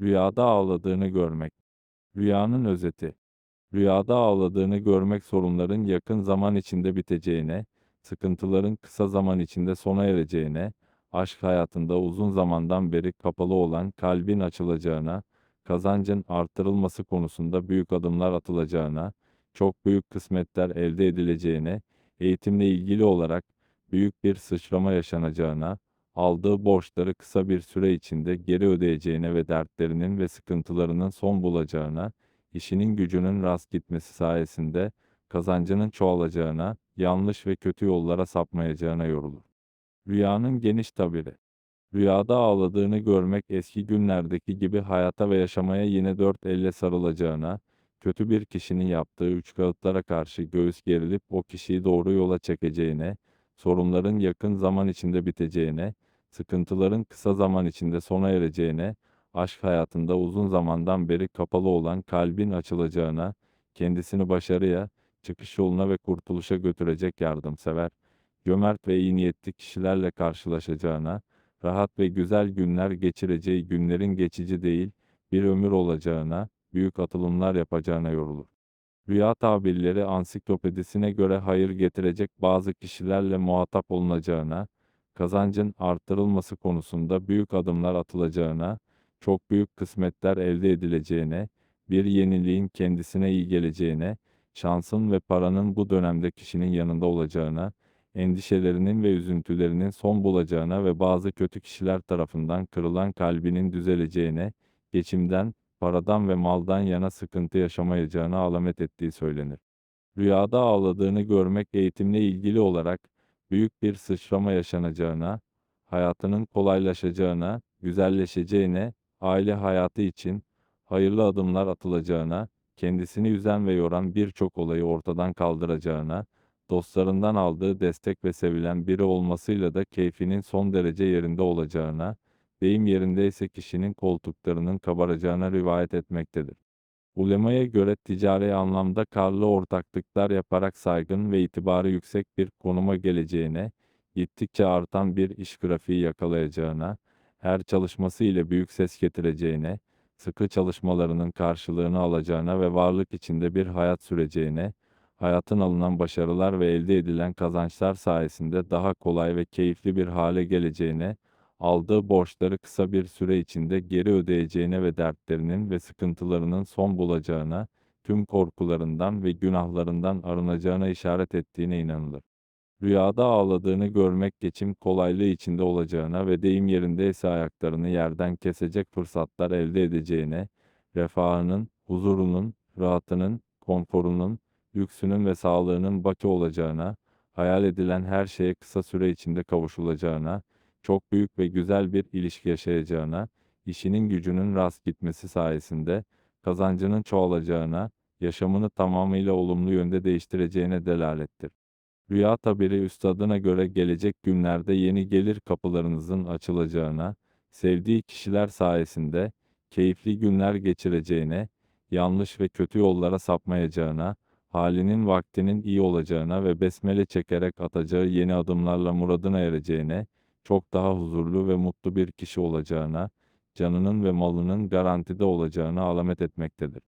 Rüyada ağladığını görmek. Rüyanın özeti. Rüyada ağladığını görmek sorunların yakın zaman içinde biteceğine, sıkıntıların kısa zaman içinde sona ereceğine, aşk hayatında uzun zamandan beri kapalı olan kalbin açılacağına, kazancın artırılması konusunda büyük adımlar atılacağına, çok büyük kısmetler elde edileceğine, eğitimle ilgili olarak büyük bir sıçrama yaşanacağına, aldığı borçları kısa bir süre içinde geri ödeyeceğine ve dertlerinin ve sıkıntılarının son bulacağına, işinin gücünün rast gitmesi sayesinde kazancının çoğalacağına, yanlış ve kötü yollara sapmayacağına yorulur. Rüyanın geniş tabiri. Rüyada ağladığını görmek eski günlerdeki gibi hayata ve yaşamaya yine dört elle sarılacağına, kötü bir kişinin yaptığı üçkağıtlara karşı göğüs gerilip o kişiyi doğru yola çekeceğine, sorunların yakın zaman içinde biteceğine, sıkıntıların kısa zaman içinde sona ereceğine, aşk hayatında uzun zamandan beri kapalı olan kalbin açılacağına, kendisini başarıya, çıkış yoluna ve kurtuluşa götürecek yardımsever, cömert ve iyi niyetli kişilerle karşılaşacağına, rahat ve güzel günler geçireceği günlerin geçici değil, bir ömür olacağına, büyük atılımlar yapacağına yorulur. Rüya tabirleri ansiklopedisine göre hayır getirecek bazı kişilerle muhatap olunacağına, kazancın artırılması konusunda büyük adımlar atılacağına, çok büyük kısmetler elde edileceğine, bir yeniliğin kendisine iyi geleceğine, şansın ve paranın bu dönemde kişinin yanında olacağına, endişelerinin ve üzüntülerinin son bulacağına ve bazı kötü kişiler tarafından kırılan kalbinin düzeleceğine, geçimden, paradan ve maldan yana sıkıntı yaşamayacağına alamet ettiği söylenir. Rüyada ağladığını görmek eğitimle ilgili olarak büyük bir sıçrama yaşanacağına, hayatının kolaylaşacağına, güzelleşeceğine, aile hayatı için hayırlı adımlar atılacağına, kendisini üzen ve yoran birçok olayı ortadan kaldıracağına, dostlarından aldığı destek ve sevilen biri olmasıyla da keyfinin son derece yerinde olacağına, deyim yerindeyse kişinin koltuklarının kabaracağına rivayet etmektedir. Ulemaya göre ticari anlamda karlı ortaklıklar yaparak saygın ve itibarı yüksek bir konuma geleceğine, gittikçe artan bir iş grafiği yakalayacağına, her çalışması ile büyük ses getireceğine, sıkı çalışmalarının karşılığını alacağına ve varlık içinde bir hayat süreceğine, hayatın alınan başarılar ve elde edilen kazançlar sayesinde daha kolay ve keyifli bir hale geleceğine, aldığı borçları kısa bir süre içinde geri ödeyeceğine ve dertlerinin ve sıkıntılarının son bulacağına, tüm korkularından ve günahlarından arınacağına işaret ettiğine inanılır. Rüyada ağladığını görmek geçim kolaylığı içinde olacağına ve deyim yerindeyse ayaklarını yerden kesecek fırsatlar elde edeceğine, refahının, huzurunun, rahatının, konforunun, lüksünün ve sağlığının baki olacağına, hayal edilen her şeye kısa süre içinde kavuşulacağına, çok büyük ve güzel bir ilişki yaşayacağına, işinin gücünün rast gitmesi sayesinde kazancının çoğalacağına, yaşamını tamamıyla olumlu yönde değiştireceğine delalettir. Rüya tabiri üstadına göre gelecek günlerde yeni gelir kapılarınızın açılacağına, sevdiği kişiler sayesinde keyifli günler geçireceğine, yanlış ve kötü yollara sapmayacağına, halinin vaktinin iyi olacağına ve besmele çekerek atacağı yeni adımlarla muradına ereceğine, çok daha huzurlu ve mutlu bir kişi olacağına, canının ve malının garantide olacağına alamet etmektedir.